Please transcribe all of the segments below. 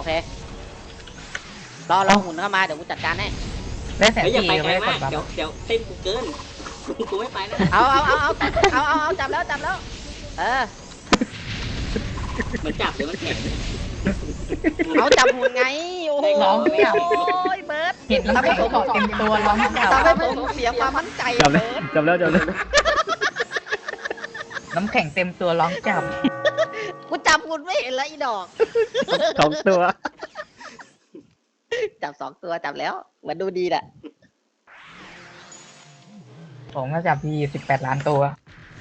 อเครอรอหุ่นเข้ามาเดี๋ยวกูจัดการให้ได้แสนเฮ้ยอย่าสี่ไปยังไกลไม่ได้กมาดกบัฟเดี๋ยวเดี๋ยวเต้นกูเกินกูไม่ไปนะเอาเอาเอาเอาเอาเอาเอาจับแล้วจับแล้ว เออมันจับหรือมันแข็ง เอาจับหุ่นไงโอ้โหร้องจับเบิร์ดเห็นแล้วไม่เกาะเต็มตัวร้องจับทำให้ผมเสียความมั่นใจจำแล้วเบิร์ดจำแล้วจำแล้วน้ำแข็งเต็มตัวร้องจับ กูจับหุ่นไม่เห็นแล้วอีดอก สองตัว จับสองตัวจับแล้วเหมือนดูดีแหละผมก็จับทีสิบแปดล้านตัว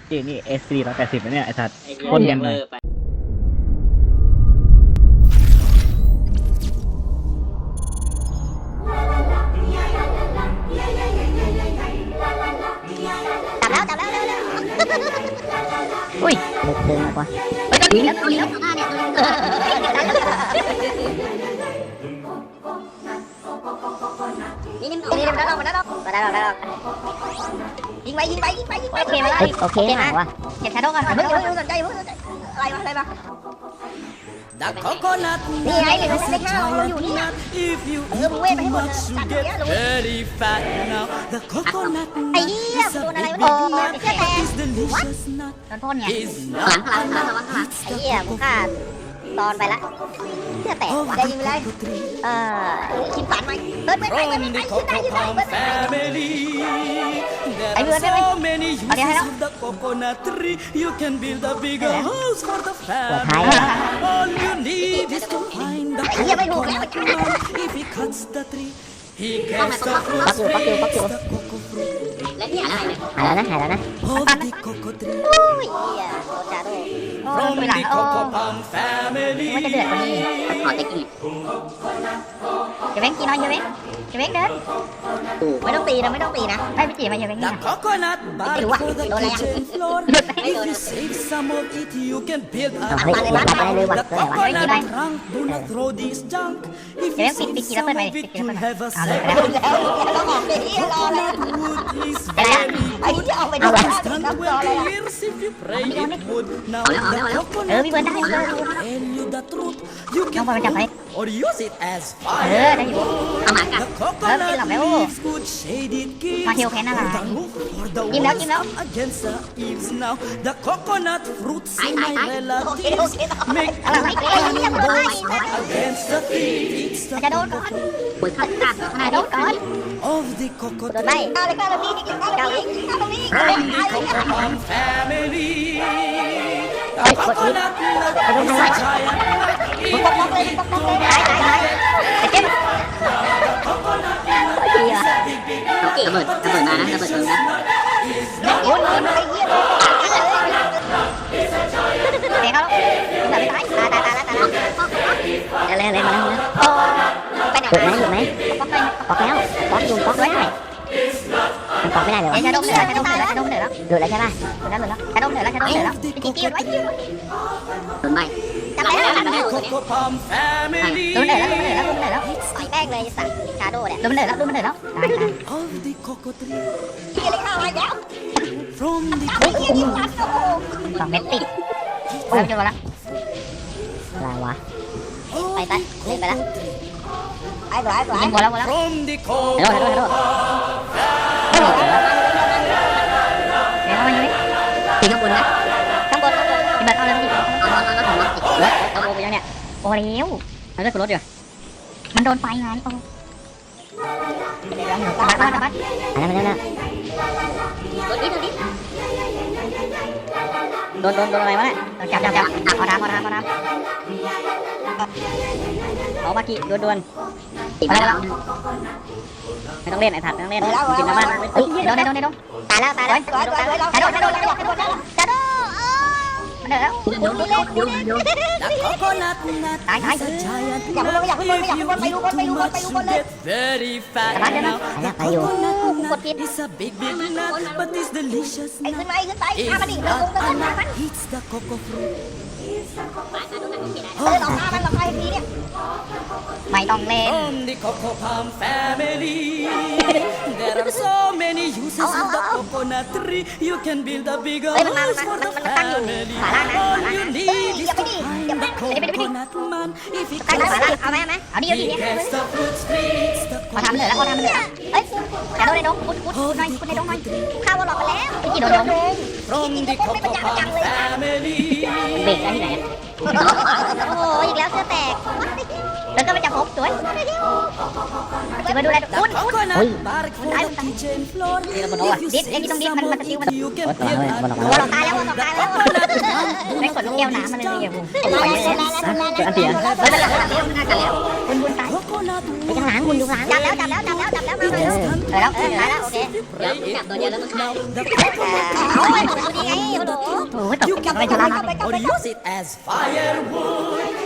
นี่นี่เอสซีร้อยแปดสิบเนี่ย ไอ้สัตว์ ไอ้เหี้ยคนเสียัยงงไงเลอไปจับแล้วจับแล้วเร็วเร็ว อุ้ยเด็กเดินมากว่าไปตัวนี้แล้วตัวนี้แล้วหน้าเนี่ยนี่นี่นี่ได้แล้วได้แล้วได้แล้วได้แล้วยิงไปยิงไปยิงไปยิงไปโอเคไหมเฮ้ยโอเคหายว่ะเก็บชาโดว์กันเฮ้ยเฮ้ยสนใจเพิ่งสนใจอะไรมาอะไรมา The coconut นี่ไงเหลือเล็กห้าเราอยู่นี่ if you เออมึงเว้ยไปให้หมด much จัด you เนี้ย get รู้ very fat now. The coconut ไอ้ nut เหี้ย is โดน a อะไร big วะ big โอ้ nut. เหี้ยแตก It's delicious nut. โดนพ่นไง Is หลัง not หลังหลังหลังหลังไอ้เหี้ยมึงฆ่า ซอนไปละเสื้อแตกว่ะจะยิงเลยเออกินฝันไหมเฮ้ยไม่ไปไม่ไปขึ้นได้ขึ้นได้ไม่ไปไอ้เพื่อนได้ไหมเอาเดี๋ยวให้แล้วหัวท้ายอะยังไม่ถูแล้วปักอยู่ปักอยู่ปักอยู่แล้วนี่อะไรเนี่ยหายแล้วนะหายแล้วนะโอ้ยโคจาโด เพราะมันหลังโอ้มันจะเดือดกว่านี้ขอเจะกอีกเดี๋ยวแม่งกินน้อยเยอะแม่ เจเม้งเดินไม่ต้องตีนะไม่ต้องตีนะไม่พี่จีมาเจเม้งนะ coconut bar for the kitchen floor. If you save some of it, you can build a เอามาเลยวัดมาเลยวัด The เอาเลย coconut ไป trunk, do not throw this junk. If เดี๋ย you วปิด save ปิดกีแล้ว some เปิดไป of ปิด it, กีแล้ว you'll เปิดไป have a เอาเลย second. แล้วแล้วเราออกไปที่รอเลย Coconut wood is ไ very อ้ที่จะออกไปดู Stand รอเลย well years if you pray it would. Now the เออ coconut พี่เบิร์ดได้พี่เบิร์ด and fruit. can or use it as เอ fire. The coconut แล้ว leaves could shade it keeps. The or the กินแล้ว walls against the eaves now. The coconut fruits ตาย in ตาย my ตายโอเค relatives โอเคอะไรอะไรเอ้ยยังไม่ได้ against the thick it's จะ the โดนก่อนปวดขาตัดขนาดโดนก่อน of the coconut ไล่ก้าวเลยก้าวเลยพี่ก้าวเลยก้าวเลย from the coconut family. The coconut nut is a giant nut. ปกป้องเลยปกป้องเลยตายตายตายไอ้เจ๊มันเหี้ยระเบิดระเบิดมานะระเบิดมานะโอ้ยไอ้เหี้ยเด็กเขาตายตายตายตายตายแล้วตายแล้วอะไรอะไรมาแล้วนะโอ้ไปไหนหยุดไหมหยุดไหมปอกไปปอกแล้วปอกอยู่ปอกไม่ได้ มันปอกไม่ได้เลยวะไอ้ชาดมเหนือชาดมเหนือชาดมเหนือแล้วหยุดแล้วใช่ป่ะเหนือแล้วเหนือแล้วชาดมเหนือแล้วชาดมเหนือแล้วไปกินกิ้วไว้กิ้วโดนใบจับแล้วจับ The แล้ว cocoa palm family ดูเหนือแล้วดูเหนือแล้วดูเหนือแล้วใส่แป้งเลยสั่งชาโดเนี่ยดูเหนือแล้วดูเหนือแล้วตายตาย of the cocoa tree เฮียเลยข้าวอะไรแล้ว from the เฮ้ยเฮียยิงฟันโอ้โหสองเม็ดติดโอ้ยเจอแล้วอะไรวะไปไปเล่นไปแล้วไอ้ตัวไอ้ตัวยิงหมดแล้วหมดแล้ว from the ฮัลโหลฮัลโหมดเลยแล้วมันยังไงถึงข้างบนนะข้างบนข้างบนที่มาเอ้าแล้วพี่เอาเอาเอาผมล็อกอีกแล้วเอาโอไปแล้วเนี่ยโอ้เร็วเอาเลือดกับรถเดี๋ยวมันโดนไฟงานโอ้ตายแล้วตายแล้วตายแล้วแล้วโดนดิโดนดิโดนโดนโดนอะไรวะเนี่ยจับจับจับขอน้ำขอน้ำขอน้ำขอมากี่โดนโดนอะไรแล้ว ไม่ต้องเล่นไอ้ถัดไม่ต้องเล่นกินน้าบ้นเฮ้ยโดนไอ้โดนไอ้โดนตายแล้วตายแล้วกระโดดกระโดดกระโดดกระโดด แล้วคุณเล่นคุณเล่นตายตายอยากไปลงอยากไปลงอยากไปลงไปดูคนไปดูคนไปดูคนเลยแต่บ้านเดี๋ยวนะไปอยู่กดผิดไอ้ขึ้นไปขึ้นไปข้ามันอีกลงกันมามันเออลองฆ่ามันลองฆ่าให้ดีเนี่ยไม่ต้องเล่น On the Coco Palm family There are so many uses of the coconut tree You can build อ big house for the family มาละล่านะขวาล่างนะเฮ้ยอย่าไปดิอย่าไปดิอย่าไปดิอย่าไปดิตั้งขวาล่างเอาไหมเอาไหมเอาดิเอาดิเนี่ยขอทำเลยแล้วขอทำเลยเอ้ยกระโดดในดงกุดกุดหน่อยกุดในดงหน่อยข้าวหลอกไปแล้วไปกี่โดนดงโรงดิคอปปาแฟมิลี่เบรกอะไรที่ไหนโอ้โหอีกแล้วเสื้อแตกแล้วก็มันจะพบสวย จะมาดูแล The คุณคุณ coconut bark for the kitchen floor. Đi đâu mà If đâu à? you Biết, em đi squeeze trong biết, some mình- of mình it, tiêu you can Ủa, build tao nói, a bọn nó วอลล็อกตายแล้ววอลล็อกตายแล้วไม่กดลูกแก้วน้ำมันเลยอะผมเจออันเตียเฮ้ยเป็นไรเป็นไรกันแล้วคุณคุณตาย Coconut ไปข้างหลังคุณดูข้างหลังจับแล้วจับแล้วจับแล้วจับแล้วมาเลยเออแล้วเออตายแล้วโอเคเดี๋ยวจับตัวเดียวแล้วมันเข้า The เอา coconut ไปดูดีไงโอ้โหโอ้ยตก You ต can กไปทะลัก burn or use it as firewood.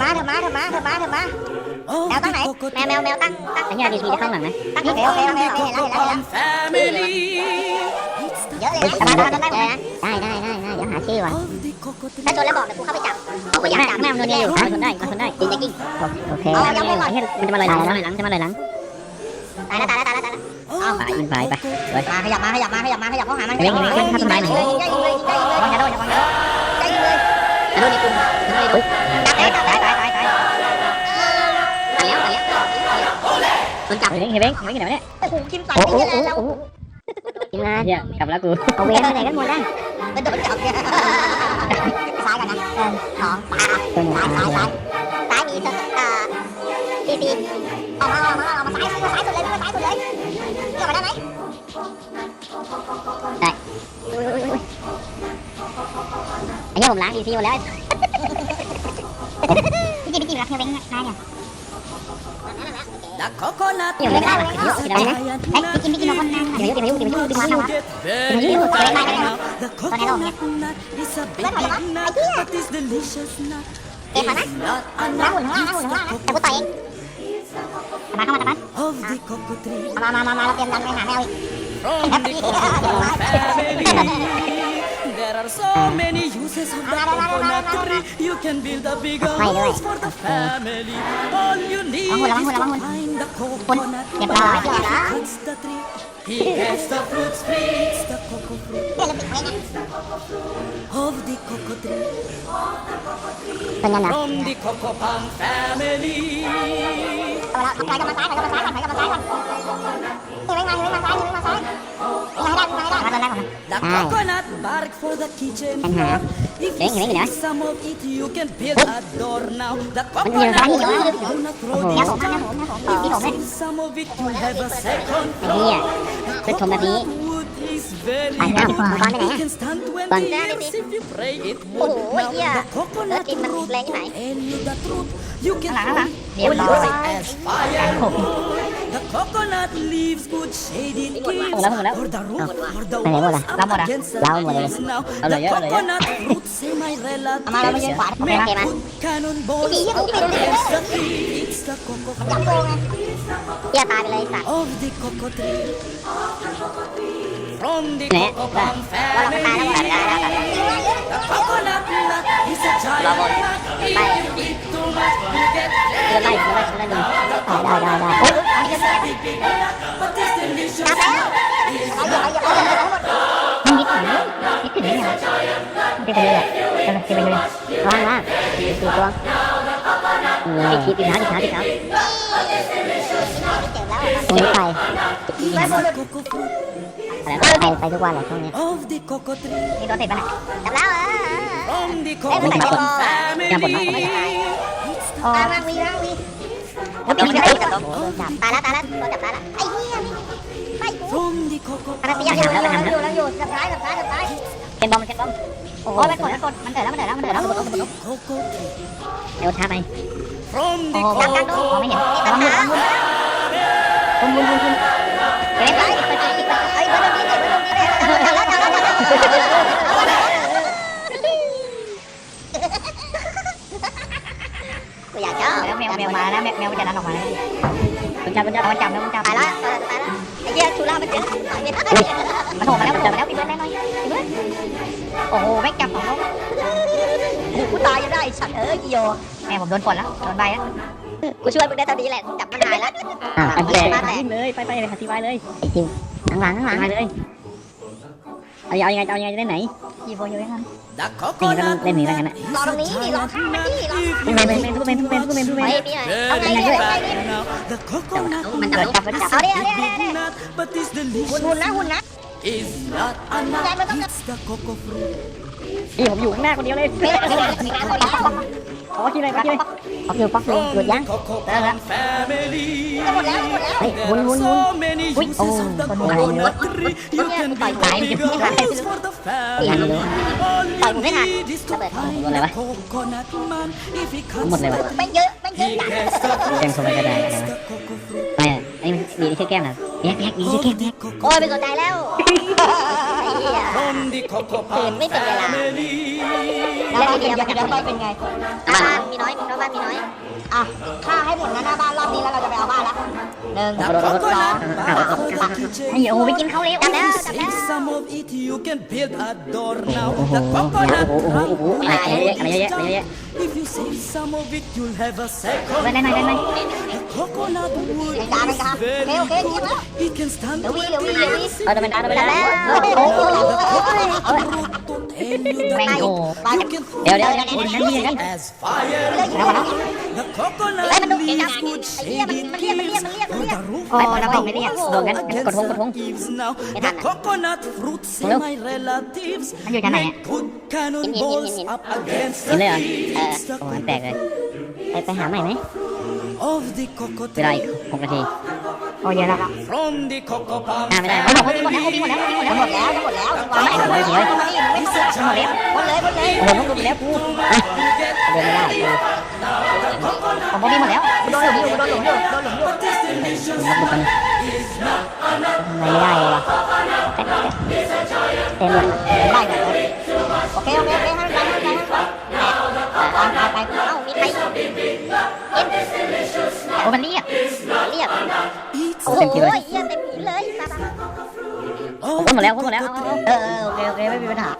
มาเถอะมาเถอะมาเถอะมา Of แมวตั้งไหน the แมวแมวแมวตั้งตั้งไอ้เหี้ยดีทีจะเข้าหลังไหมตั้งโอเคโอเคโอ เคโอเคเห็นแล้วเห็นแล้วเห็นแล้ว family. เยอะเลยนะมาได้ได้ได้นะได้ได้ได้ได้เดี๋ยวหาชื่อว่ะ Of the coconut ถ้าชนแล้วบอกเดี๋ยวกูเข้าไปจับเอาไปแม่จับจับแม่มันโดนอยู่มาชนได้มาชนได้จริงจริงโอเคไอ้เหี้ยมันจะมาลอยหลังจะมาลอยหลังจะมาลอยหลังตายแล้วตายแล้วตายแล้วตายแล้ว Of ไปอินไปไปไปมาขยับมาขยับมาขยับมาขยับเข้าหามันเร่งเร่งเร่งเข้าต้นไม้หน่อยยิงเลยยิงเลยยิงเลยยิงเลยอย่าโดนอย่าโดนอย่ายิงเลยอย่าโดนในกลุ่มยิงเลยดูจับเลยจับเลยตายตายตายตายแล้วตายแล้วมันจับเร่งเร่งเร่งเร่งไหนวะเนี่ยโอ้โหคิมสั่นโอ้ไปโหเยอะแล้วโอ้โหทีมงานเนี่ยกลับแล้วกูเอาเวรไปไหนกันหมดได้เป็นโดนจับเนี่ยซ้ายกันนะเออสองตาตัวหนึ่งซ้ายซ้ายซ้ายซ้ายมีเอ่อตีตีออกมาออกมาออกมาซ้ายซ้ายสุดเลยซ้ายสุดเลยเกี่ยวมาได้ไหมได้อ้เหี้ยผมล้างอีซีหมดแล้วพี่จีพี่จีรักเธอเป็นไงเนี่ย the coconut เดี๋ยวไม่ได้เลยเดี๋ยวนะ giant เฮ้ย nut. พี่จีพี่จีมาคนนึงเดี๋ยวเดี๋ยวเดี๋ยวเดี๋ยวเดี๋ยว You เดี๋ยว get very Ủa, tired cái này now. The coconut nut is a big, big nut, but it's delicious nut. Em hả? It's not a ล้างน nut, ข้างล่างล้าง it's หุ่น the ข้างล่างนะ แต่กูต่อยเองมาเข้ามาตะปัน of the cocoa tree. มามามามาเราเตรียมดันไปหาแมวอีก From the coconut family, there are so many uses of the coconut tree. You can build a bigger Mày nữa. house for the family. All you need Lắm is hồn, lắm hồn, lắm to hồn. find the Hồn. coconut. Đẹp rồi, He đẹp đó. cuts the tree. He gets the fruit, splits the cocoa fruit เดี๋ยวเราปิดไว้นะ of the cocoa tree. เป็นยังไง From the cocoa palm family. เอาละถอยกลับมาซ้ายถอยกลับมาซ้ายก่อนถอยกลับมาซ้ายก่อนเฮ้ยไม่มาเฮ้ยไม่มาซ้ายเฮ้ยไม่มาซ้ายไม่ได้ไม่ได้ไม่ได้มาตอนแรกก่อน The Ai? coconut bark for the kitchen Anh hả? floor. If Đấy, you cái đấy see gì some of it, you can build a door now. The Mình nhiều coconut cái gì will nữa? do not throw Ồ. this เนี่ยผมนะ down. ผมนะผมตี If ผม you เลย see some of it, you have a second ไอ้เหี้ย Cái thùng là gì? Coconut wood is very Ai nào? good. Con này You nè. can stand 20 Con. years if you pray it Ồ, would. Now, yeah. the coconut Ớt kim root lên như will này. tell you the truth. You can Hả, throw hả? it Đẹp or rồi. use it as firewood. The coconut leaves good shade it gives. Hồn lắm, hồn lắm. For the roof, for the Mày lấy walls một up Làm một à? against the Làm một à? eaves now. Ở The đây á, ở đây á. coconut root say my เอามาเรามายืน relatives ขวาโอเค make มา good cannonballs Cái gì vậy? up against the tree. It's the cocoa จับโกงไงเหี้ยตายไปเลยสัตว์ of the cocoa tree. From the Nè, cocoa ra. palm ว่าเราตายแล้ว family. ตายแล้วตายแล้ว The coconut nut is a giant nut. If ไล่เดินไล่เดินไล่ดูได้ได้ได้ได้โอ้ยนับแล้วเอาอย่าเอาอย่าเอาอย่าเอาหมดมันนิดหน่อยนิดถึงนี่ไงมันเนไปเลยอะเดินไปเลยว่างว่างสี่ตัวติดติดติดขาติดขาไม่เจอแล้วตรงนี้ไป It's the cocoa fruit อะไรไปไปทุกวันเลยช่วงนี้ of the cocoa tree. นี่โดนเสร็จป่ะเนี่ยจับแล้วเออ From the Em phải cocoa cho- family. Em phải nói, phải nói. อ๋อตา ยล่างวีล่างวีแล้วปีนี้ก็ได้จับจับตายแล้วตายแล้วตัวจับตายแล้วไอ้เหี้ยไปกู From the cocoa อันนั้นตียังอยู่แล้วอยู่แล้วอยู่จับซ้ายจับซ้ายจับซ้ายเคนบอมเคนบอมโอ้ยมันกดมันกดมันเดือดแล้วมันเดือดแล้วมันเดือดแล้ว cocoa tree. เดี๋ยวช้าไป From the กลางกลาง cocoa มองไม่เห็นตีตัดขาบุญบุญบุญบุญเฮ้ยไปไป มวแมวมาแล้วแมวแมวมันจะดันออกมาแล้วมันจับมันจับมันจับแล้วมันจับตายละตายละไอ้เหี้ยชูล่ามันเจอมันโผล่มาแล้วมันโผล่มาแล้วปีเบิร์ดได้หน่อยปีเบิร์ดโอ้โหไม่จับของเขากูตายยังได้ฉันเอ้ยโยแม่ผมโดนกดแล้วโดนใบแล้วกูช่วยมึงได้ตอนนี้แหละจับมันหายแล้วอ่าอันแรกไปเลยไปไปไปทันทีไปเลยข้างหลังข้างหลังไปเลยเอาเอายังไงเอายังไงจะได้ไหน ยีโฟอยู่ยังไง The นี่ก็ coconut เล่นหนีแล้วกันนะรอตรงนี้ดิรอข้างมันดิรอทุกเมนทุกเมนทุกเมนทุกเมนทุกเมนทุกเมนเฮ้ยพี่หน่อยเอาไง Very เนี่ยเอาไง bad เนี่ย now. The coconut มันจับจับมันจับ เอาดิเอาดิเอาดิ big nut, but it's หุ่น delicious. หุ่นนะหุ่นนะ Is not a nut, it's the cocoa fruit. นี่ผมอยู่ข้างหน้าคนเดียวเลย ไม่ได้ไม่ได้ไม่ได้ไม่ได้ ขอกินเลยขอกินเลยขอคิวป๊กเลยหยุดยังเลิกแล้วหมดแล้วหมดแล้วเฮ้ยวนวนวนอุ้ยโอ้คนไหนเนี่ยวเนี่ยต่อยสายมันจะไม่ทันตีหันเลยต่อยผมไม่ทันระเบิดหมดเลยวะหมดเลยวะไม่เยอะไม่เยอะแย่งเต็สมัยกระดาษอะไรวไปอะไอ้มีที่แก้มเหรอแยกแยกมีที่แก้มโอ้ยไม่สนใจแล้วไอ้เหี้ย From the cocoa palm ไม่เป็นเวลา family. แล้วบ้านเดียวกันบ้านเป็นไงบ้านมีน้อยมีน้อยบ้านมีน้อย อะฆ่าให้หมดนะหน้าบ้านรอบนี้แล้วเราจะไปเอาบ้านละหนึ่งสองสามสามไอ้โอ้ไปกินเขาเลยจับแล้วจับแล้ว Some of it you can build a door now. That coconut trunk will be done. If you save some of it, you'll have a second. ไปไหนไปไหน Coconut wood is very good. It can stand เดี๋ยววีเดี๋ยววีเดี๋ยววีเออแต่มันดันไปแล้วโอ้โหโอ้โห แม่งโง่เดี๋ยวเดี๋ยวนั่นนี่นั่น As fire. เลิกกินแล้วนะไรอะไรเยอะอะไรเยอะอะไรเยอะ If you save some of it, you'll have a ไป second. ได้ไหมได้ไหม The coconut wood Đánh đá, đánh đá. is very Ok, ok, good. tiếp It can stand เดี๋ยววิ่งเดี๋ยววิ่งเดี๋ยววิ่งเออจะเป็นดาจะเป็นจับดาแล้วโอ้โหโอ้โห fruit to tell you that แมงโก้ you can เดี๋ยวเดี๋ยวเดี๋ยวเดี๋ยวนั่นนี่นั่น as fire. The เฮ้ย coconut มันดูเก่งจัง leaves would ไอ้เหี้ย shade มัน it มันเรียกมันเรียกมันเรียกมัน for เรียก the roof โอ้เราต้องไม่เรียกโดนกันกดทงกดทง Eaves now. Cái The thằng này. coconut fruit say Hello. my relatives Anh vô nhà này may put cannonballs Nhìn, nhìn, nhìn. up against Nhìn the đây rồi. eaves. The โอ้ยแตกเลยไปหาใหม่ไหม of the cocoa เวลาอีก tree หกนาที โอ้ยเยอะแล้ว from the cocoa palm อ่าไม่ได้หมดแล้วหมดแล้วหมดแล้วหมดแล้วหมดแล้วหมดแล้วหมดแล้วหมดแล้วไม่หมดแล้วหมดแล้วหมดเลยหมดเลยหต้องดูไปแล้วกูอะเดินไม่ได้กูผมดี้หมด แล้วโดนหลุมอยู่โดนหลุมอยู่โดนหลุมอยู่ผมรับดูกันไม่ได้เลยวะเต็มเลยได้แบบโอเคโอเคโอเคให้มันไปให้มันไปให้มันไปไปไปเอ้ามีใครกินโอ้มันเรียกเรียก Eat โอ้โหเต็มที่เลยเยี่ยมเต็มที่เลยตาตาผมหมดแล้วผมหมดแล้วเอาเอาเออเออโอเคโอเคไม่มีปัญหา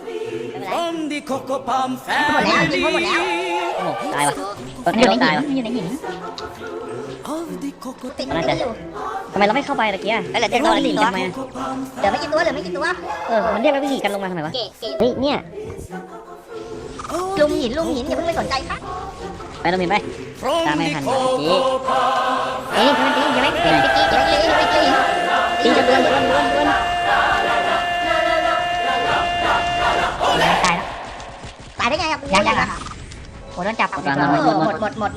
from the cocoa palm หมดแล้วกิน family หมดแล้วโอ้ตายวะ เออเราตายวะอยู่ในหิน of the cocoa ติด tree อยู่ทำไมเราไม่เข้าไปตะกี้อะแล้วเหลือเจ็ดตัวเหลือหนีสี่ตัวทำไม cocoa palm เหลือไม่กี่ตัวเหลือไม่กี่ตัวเออมันเรียกเราไปหนีกันลงมาทำไมวะเก๋เก๋เฮ้ยเนี่ย Oh, ลุมหินลุมหินอย่าเพิ่งไปสนใจครับไปเราเห็นไป from Tao mới the hành cocoa chị. palm เอ้ยมันตีใช่ไหมเก๋เก๋เก๋เก๋เก๋ตีจะเดือนเดือนเดือนเดือนตายแล้วตายได้ไงครับยังยังอะ โอ้โดนจับหมดหมดหมดหมดหมด